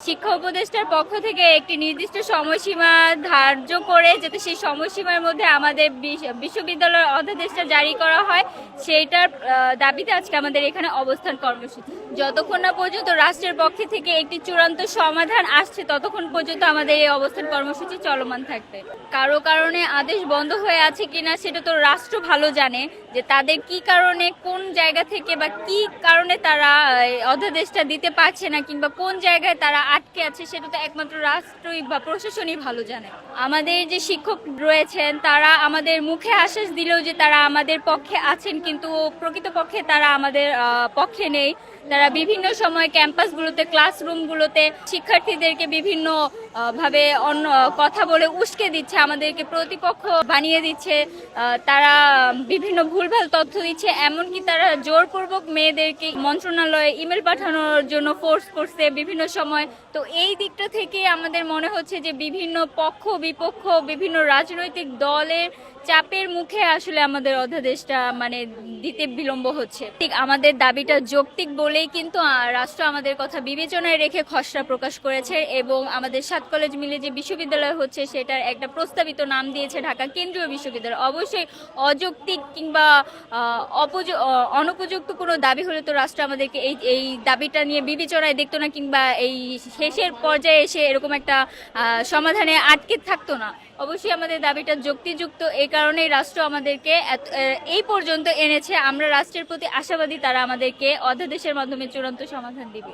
শিক্ষা উপদেষ্টার পক্ষ থেকে একটি নির্দিষ্ট সময়সীমা ধার্য করে যাতে সেই সময়সীমার মধ্যে আমাদের বিশ- বিশ্ববিদ্যালয়ের অধ্যাদেশটা জারি করা হয়, সেইটার দাবিতে আজকে আমাদের এখানে অবস্থান কর্মসূচি। যতক্ষণ না পর্যন্ত রাষ্ট্রের পক্ষ থেকে একটি চূড়ান্ত সমাধান আসছে, ততক্ষণ পর্যন্ত আমাদের এই অবস্থান কর্মসূচি চলমান থাকবে। কারও কারণে আদেশ বন্ধ হয়ে আছে কিনা সেটা তো রাষ্ট্র ভালো জানে যে তাদের কি কারণে, কোন জায়গা থেকে বা কি কারণে তারা অধ্যাদেশটা দিতে পারছে না কিংবা কোন জায়গায় তারা আটকে আছে সেটা তো একমাত্র রাষ্ট্রই বা প্রশাসনই ভালো জানে। আমাদের যে শিক্ষক রয়েছেন, তারা আমাদের মুখে আশ্বাস দিলেও যে তারা আমাদের পক্ষে আছেন, কিন্তু প্রকৃতপক্ষে তারা আমাদের পক্ষে নেই। তারা বিভিন্ন সময় ক্যাম্পাসগুলোতে ক্লাসরুমগুলোতে শিক্ষার্থীদেরকে বিভিন্ন ভাবে অন্য কথা বলে উস্কে দিচ্ছে, আমাদেরকে প্রতিপক্ষ বানিয়ে দিচ্ছে তারা বিভিন্ন ভুলভাল তথ্য দিচ্ছে, এমনকি তারা জোরপূর্বক মেয়েদেরকে মন্ত্রণালয়ে ইমেল পাঠানোর জন্য ফোর্স করছে বিভিন্ন সময়। তো এই দিকটা থেকে আমাদের মনে হচ্ছে যে বিভিন্ন পক্ষ, বিপক্ষ, বিভিন্ন রাজনৈতিক দলের চাপের মুখে আসলে আমাদের অধ্যাদেশটা মানে দিতে বিলম্ব হচ্ছে। ঠিক আমাদের দাবিটা যৌক্তিক বলেই কিন্তু রাষ্ট্র আমাদের কথা বিবেচনায় রেখে খসড়া প্রকাশ করেছে এবং আমাদের সাত কলেজ মিলে যে বিশ্ববিদ্যালয় হচ্ছে, সেটার একটা প্রস্তাবিত নাম দিয়েছে ঢাকা কেন্দ্রীয় বিশ্ববিদ্যালয়। অবশ্যই অযৌক্তিক কিংবা অনুপযুক্ত কোনো দাবি হলে তো রাষ্ট্র আমাদেরকে এই এই দাবিটা নিয়ে বিবেচনায় দেখতো না কিংবা এই শেষের পর্যায়ে এসে এরকম একটা সমাধানে আটকে থাকতো না। অবশ্যই আমাদের দাবিটা যুক্তিযুক্ত এই কারণেই রাষ্ট্র আমাদেরকে এই পর্যন্ত এনেছে। আমরা রাষ্ট্রের প্রতি আশাবাদী তারা আমাদেরকে অধ্যাদেশের মাধ্যমে চূড়ান্ত সমাধান দিবে।